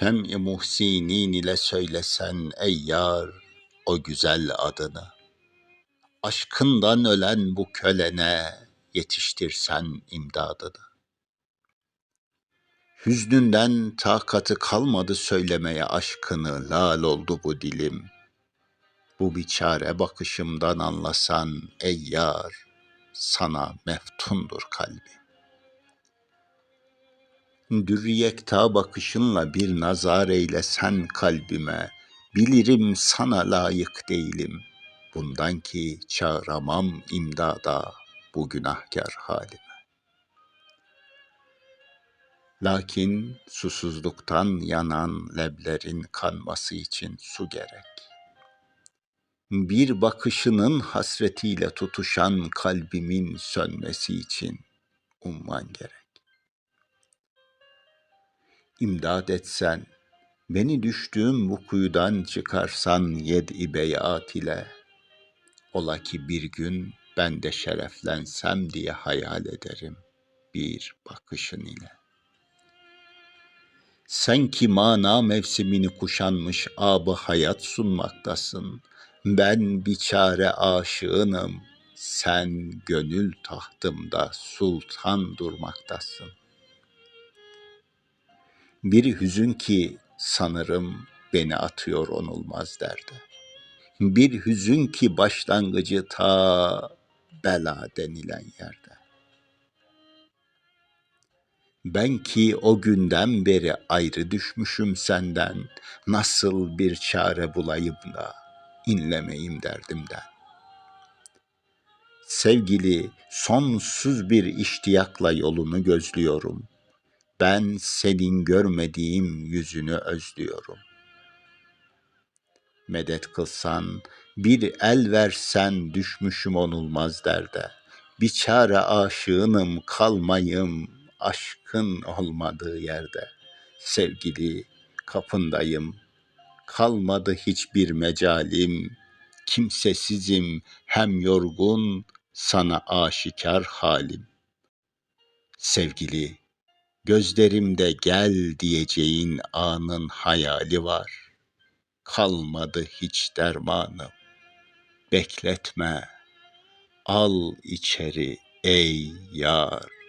Fem-i muhsinin ile söylesen ey yar o güzel adını. Aşkından ölen bu kölene yetiştirsen imdadını. Hüznünden takatı kalmadı söylemeye aşkını, lal oldu bu dilim. Bu biçare bakışımdan anlasan ey yar, sana meftundur kalbim. Dürriyekta bakışınla bir nazar eylesen kalbime, bilirim sana layık değilim. Bundan ki çağıramam imdada bu günahkar halime. Lakin susuzluktan yanan leblerin kanması için su gerek. Bir bakışının hasretiyle tutuşan kalbimin sönmesi için umman gerek. İmdad etsen, beni düştüğüm bu kuyudan çıkarsan yed-i beyat ile, ola ki bir gün ben de şereflensem diye hayal ederim bir bakışın ile. Sen ki mana mevsimini kuşanmış abı hayat sunmaktasın. Ben biçare aşığınım. Sen gönül tahtımda sultan durmaktasın. Bir hüzün ki sanırım beni atıyor onulmaz derde. Bir hüzün ki başlangıcı ta bela denilen yerde. Ben ki o günden beri ayrı düşmüşüm senden, nasıl bir çare bulayım da inlemeyim derdimden. Sevgili, sonsuz bir iştiyakla yolunu gözlüyorum. Ben senin görmediğim yüzünü özlüyorum. Medet kılsan, bir el versen düşmüşüm onulmaz derde. Biçare aşığınım kalmayım, aşkın olmadığı yerde. Sevgili kapındayım, kalmadı hiçbir mecalim, kimsesizim hem yorgun, sana aşikar halim. Sevgili, gözlerimde gel diyeceğin anın hayali var. Kalmadı hiç dermanım, bekletme, al içeri ey yar.